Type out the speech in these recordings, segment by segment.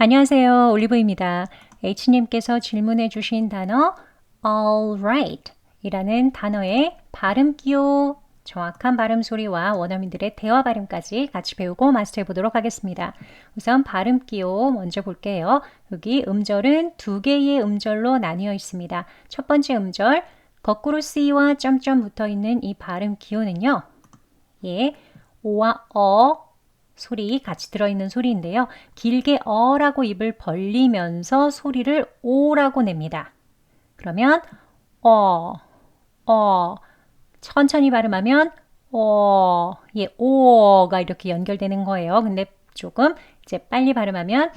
안녕하세요. 올리브입니다. H님께서 질문해 주신 단어 alright 이라는 단어의 발음 기호, 정확한 발음 소리와 원어민들의 대화 발음까지 같이 배우고 마스터해 보도록 하겠습니다. 우선 발음 기호 먼저 볼게요. 여기 음절은 두 개의 음절로 나뉘어 있습니다. 첫 번째 음절 거꾸로 C와 점점 붙어 있는 이 발음 기호는요. 예, 오와 어 소리 같이 들어있는 소리인데요. 길게 어라고 입을 벌리면서 소리를 오라고 냅니다. 그러면 어, 어, 천천히 발음하면 어, 예, 오가 이렇게 연결되는 거예요. 근데 조금 이제 빨리 발음하면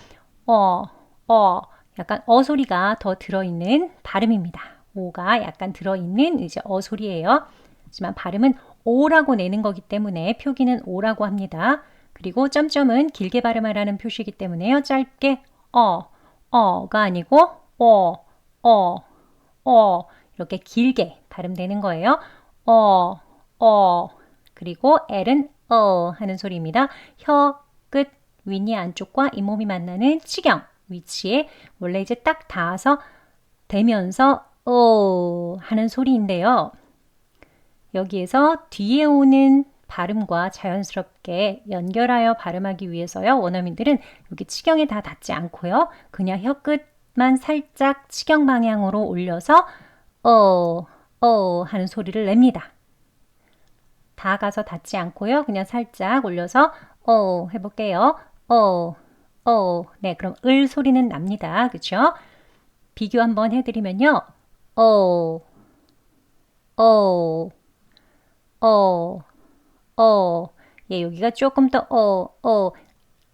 어, 어, 약간 어 소리가 더 들어있는 발음입니다. 오가 약간 들어있는 이제 어 소리예요. 하지만 발음은 오라고 내는 거기 때문에 표기는 오라고 합니다. 그리고 점점은 길게 발음하라는 표시이기 때문에요. 짧게 어, 어가 아니고 어, 어, 어 이렇게 길게 발음되는 거예요. 어, 어 그리고 L은 어 하는 소리입니다. 혀 끝 윗니 안쪽과 잇몸이 만나는 치경 위치에 원래 이제 딱 닿아서 되면서 어 하는 소리인데요. 여기에서 뒤에 오는 발음과 자연스럽게 연결하여 발음하기 위해서요. 원어민들은 여기 치경에 다 닿지 않고요. 그냥 혀끝만 살짝 치경 방향으로 올려서 어, 어 하는 소리를 냅니다. 다 가서 닿지 않고요. 그냥 살짝 올려서 어 해볼게요. 어, 어. 네, 그럼 을 소리는 납니다. 그쵸? 비교 한번 해드리면요. 어, 어, 어, 어. 예, 여기가 조금 더 어, 어.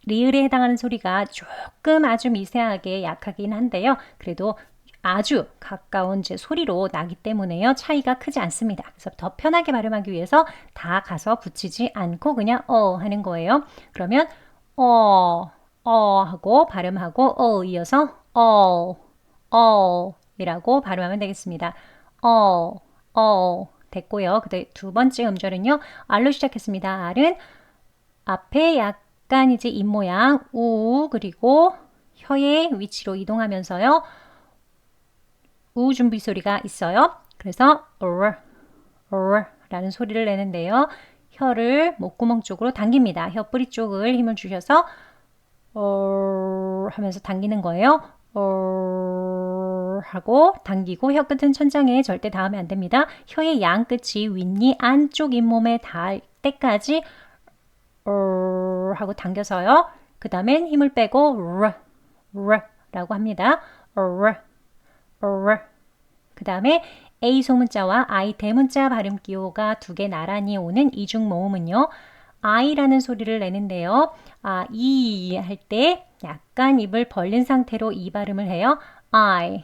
리을에 해당하는 소리가 조금 아주 미세하게 약하긴 한데요. 그래도 아주 가까운 제 소리로 나기 때문에요. 차이가 크지 않습니다. 그래서 더 편하게 발음하기 위해서 다 가서 붙이지 않고 그냥 어 하는 거예요. 그러면 어, 어 하고 발음하고 어 이어서 어, 어 이라고 발음하면 되겠습니다. 어, 어 됐고요. 그두 번째 음절은요. R로 시작했습니다. R은 앞에 약간 이제 입 모양 우 그리고 혀의 위치로 이동하면서요. 우 준비 소리가 있어요. 그래서 어, 어 라는 소리를 내는데요. 혀를 목구멍 쪽으로 당깁니다. 혀 뿌리 쪽을 힘을 주셔서 어 하면서 당기는 거예요. 어 하고 당기고 혀 끝은 천장에 절대 닿으면 안 됩니다. 혀의 양 끝이 윗니 안쪽 잇몸에 닿을 때까지 어 하고 당겨서요. 그 다음엔 힘을 빼고 라고 합니다. 그 다음에 A 소문자와 I 대문자 발음 기호가 두 개 나란히 오는 이중 모음은요. I라는 소리를 내는데요. 아, 이 할 때 약간 입을 벌린 상태로 이 발음을 해요. I,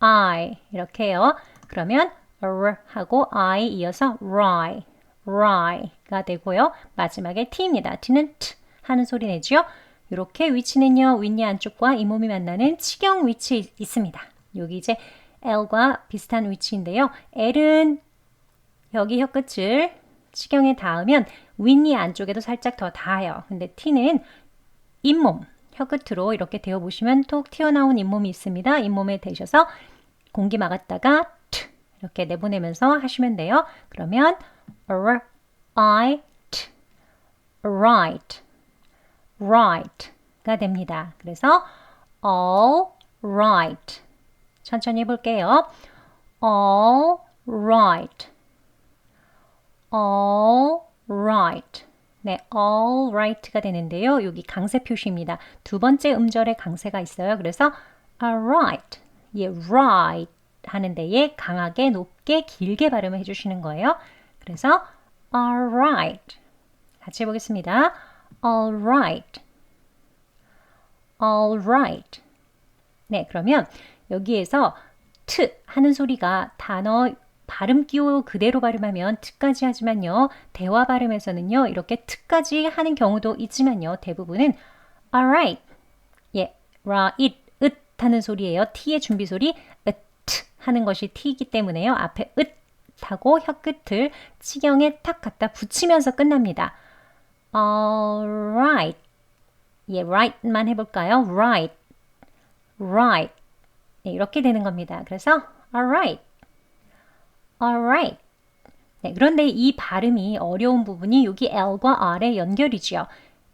I 이렇게 해요. 그러면 R 하고 I 이어서 RY, RY가 되고요. 마지막에 T입니다. T는 T 하는 소리 내죠. 이렇게 위치는요. 윗니 안쪽과 잇몸이 만나는 치경 위치 있습니다. 여기 이제 L과 비슷한 위치인데요. L은 여기 혀끝을 치경에 닿으면 윗니 안쪽에도 살짝 더 닿아요. 근데 T는 잇몸, 혀끝으로 이렇게 대어보시면 톡 튀어나온 잇몸이 있습니다. 잇몸에 대셔서 공기 막았다가 T 이렇게 내보내면서 하시면 돼요. 그러면 R, I, T, right, right가 됩니다. 그래서 all right 천천히 해볼게요. All right. All right. 네, all right가 되는데요. 여기 강세 표시입니다. 두 번째 음절에 강세가 있어요. 그래서 alright, 예, right 하는 데에 강하게, 높게, 길게 발음을 해주시는 거예요. 그래서 alright. 같이 해보겠습니다. alright, alright. 네, 그러면 여기에서 트 하는 소리가 단어 발음 기호 그대로 발음하면 트까지 하지만요. 대화 발음에서는요. 이렇게 트까지 하는 경우도 있지만요. 대부분은 alright. 예. right. 으 하는 소리예요. t의 준비 소리 으 하는 것이 t이기 때문에요. 앞에 으 하고 혀끝을 치경에 탁 갖다 붙이면서 끝납니다. alright. 예, right만 해볼까요? right. right. 네, 이렇게 되는 겁니다. 그래서 alright, alright. 네, 그런데 이 발음이 어려운 부분이 여기 L과 R의 연결이죠.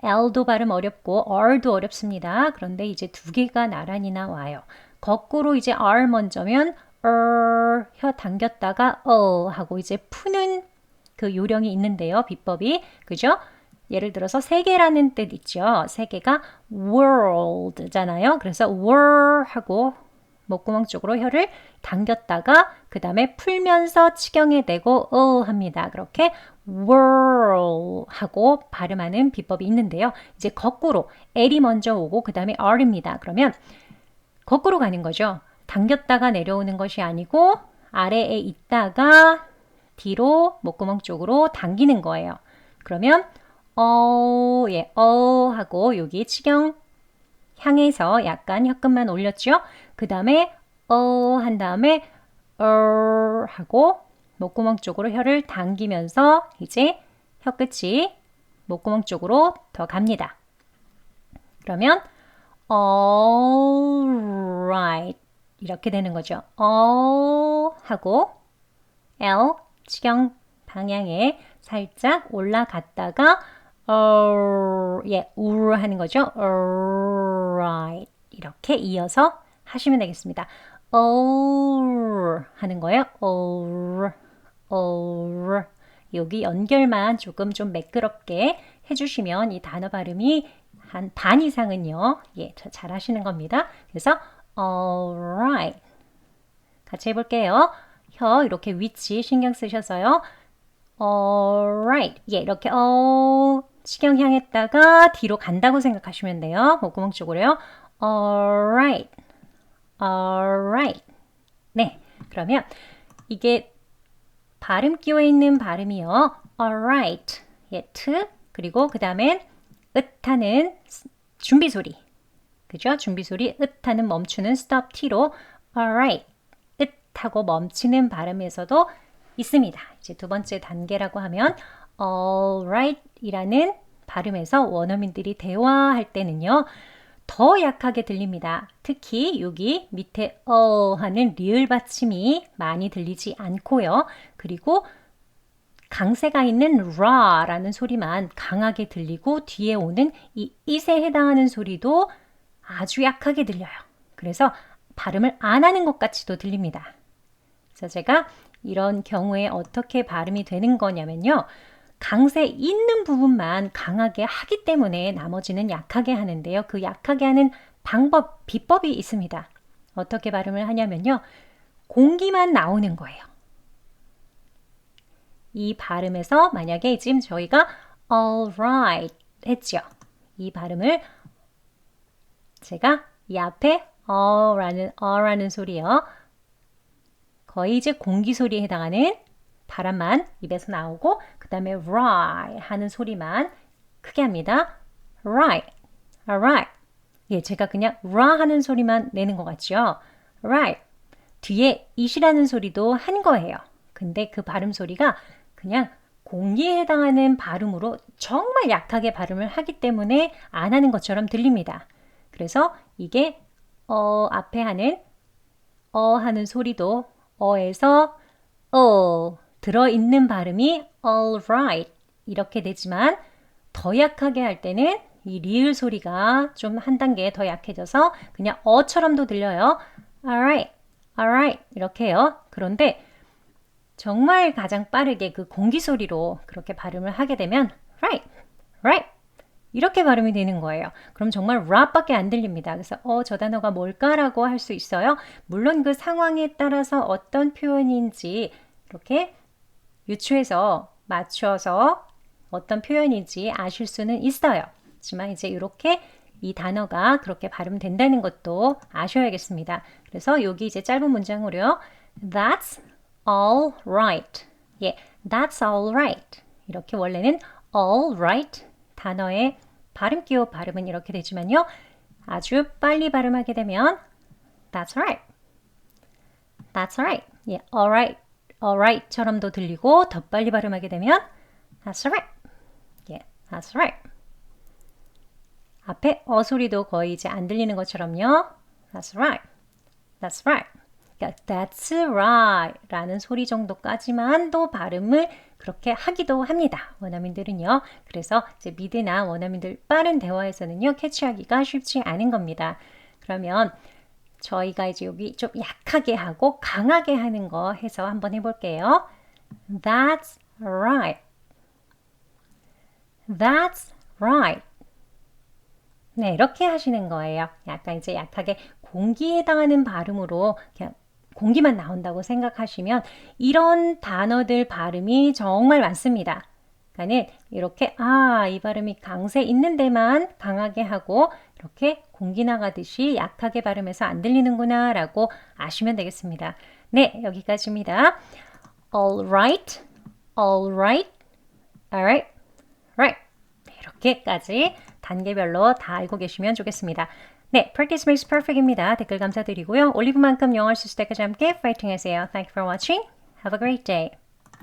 L도 발음 어렵고 R도 어렵습니다. 그런데 이제 두 개가 나란히 나와요. 거꾸로 이제 R 먼저면 er, 혀 당겼다가 어 하고 이제 푸는 그 요령이 있는데요. 비법이. 그죠? 예를 들어서 세계라는 뜻 있죠. 세계가 world잖아요. 그래서 world 하고 목구멍 쪽으로 혀를 당겼다가 그 다음에 풀면서 치경에 대고 어 합니다. 그렇게 world 하고 발음하는 비법이 있는데요. 이제 거꾸로 L이 먼저 오고 그 다음에 R입니다. 그러면 거꾸로 가는 거죠. 당겼다가 내려오는 것이 아니고 아래에 있다가 뒤로 목구멍 쪽으로 당기는 거예요. 그러면 어, 예, 어 하고 여기 치경 향해서 약간 혀끝만 올렸죠. 그 다음에 어 한 다음에 어 하고 목구멍 쪽으로 혀를 당기면서 이제 혀 끝이 목구멍 쪽으로 더 갑니다. 그러면 alright 이렇게 되는 거죠. all 하고 L 치경 방향에 살짝 올라갔다가 어, 예, 우 하는 거죠. alright 이렇게 이어서 하시면 되겠습니다. 어 하는 거예요. 어, 어 여기 연결만 조금 좀 매끄럽게 해주시면 이 단어 발음이 한 반 이상은요, 예, 잘 하시는 겁니다. 그래서 alright 같이 해볼게요. 혀 이렇게 위치 신경 쓰셔서요. alright 예, 이렇게 어 치경 향했다가 뒤로 간다고 생각하시면 돼요. 목구멍 쪽으로요. alright alright 네, 그러면 이게 발음 끼워 있는 발음이요. alright 예, 트 그리고 그 다음엔 으타는 준비 소리 그죠? 준비 소리 으타는 멈추는 stop t로 alright 으타고 멈추는 발음에서도 있습니다. 이제 두 번째 단계라고 하면 alright 이라는 발음에서 원어민들이 대화할 때는요. 더 약하게 들립니다. 특히 여기 밑에 어 하는 리을 받침이 많이 들리지 않고요. 그리고 강세가 있는 라라는 소리만 강하게 들리고 뒤에 오는 이 it에 해당하는 소리도 아주 약하게 들려요. 그래서 발음을 안 하는 것 같이도 들립니다. 그래서 제가 이런 경우에 어떻게 발음이 되는 거냐면요. 강세 있는 부분만 강하게 하기 때문에 나머지는 약하게 하는데요. 그 약하게 하는 방법, 비법이 있습니다. 어떻게 발음을 하냐면요. 공기만 나오는 거예요. 이 발음에서 만약에 지금 저희가 alright 했죠. 이 발음을 제가 이 앞에 어라는 어라는 소리요. 거의 이제 공기 소리에 해당하는 바람만 입에서 나오고 그 다음에 right 하는 소리만 크게 합니다. right, alright. 예, 제가 그냥 ra 하는 소리만 내는 것 같죠? right. 뒤에 it이라는 소리도 한 거예요. 근데 그 발음 소리가 그냥 공기에 해당하는 발음으로 정말 약하게 발음을 하기 때문에 안 하는 것처럼 들립니다. 그래서 이게 어 앞에 하는 어 하는 소리도 어에서 어 들어있는 발음이 alright 이렇게 되지만 더 약하게 할 때는 이 리을 소리가 좀 한 단계 더 약해져서 그냥 어처럼도 들려요. alright, alright 이렇게요. 그런데 정말 가장 빠르게 그 공기 소리로 그렇게 발음을 하게 되면 right, right 이렇게 발음이 되는 거예요. 그럼 정말 rap밖에 안 들립니다. 그래서 어, 저 단어가 뭘까라고 할 수 있어요. 물론 그 상황에 따라서 어떤 표현인지 이렇게 유추해서 맞춰서 어떤 표현인지 아실 수는 있어요. 하지만 이제 이렇게 이 단어가 그렇게 발음된다는 것도 아셔야겠습니다. 그래서 여기 이제 짧은 문장으로요. That's all right. 예, that's all right. 이렇게 원래는 all right 단어의 발음 기호 발음은 이렇게 되지만요. 아주 빨리 발음하게 되면 That's right. That's right. 예, alright, alright처럼도 들리고 더 빨리 발음하게 되면 That's right. 예, That's right. 앞에 어 소리도 거의 이제 안 들리는 것처럼요. That's right. That's right. 그러니까 That's right 라는 소리 정도까지만 또 발음을 그렇게 하기도 합니다. 원어민들은요. 그래서 이제 미드나 원어민들 빠른 대화에서는요. 캐치하기가 쉽지 않은 겁니다. 그러면 저희가 이제 여기 좀 약하게 하고 강하게 하는 거 해서 한번 해볼게요. That's right. That's right. 네, 이렇게 하시는 거예요. 약간 이제 약하게 공기에 해당하는 발음으로 그냥 공기만 나온다고 생각하시면 이런 단어들 발음이 정말 많습니다. 그러니까는 이렇게 아, 이 발음이 강세 있는 데만 강하게 하고 이렇게 공기 나가듯이 약하게 발음해서 안 들리는구나 라고 아시면 되겠습니다. 네, 여기까지입니다. All right, all right, all right, right. 네, 이렇게까지 단계별로 다 알고 계시면 좋겠습니다. 네, practice makes perfect입니다. 댓글 감사드리고요. 올리브만큼 영어를 쓸 때까지 함께 파이팅 하세요. Thank you for watching. Have a great day.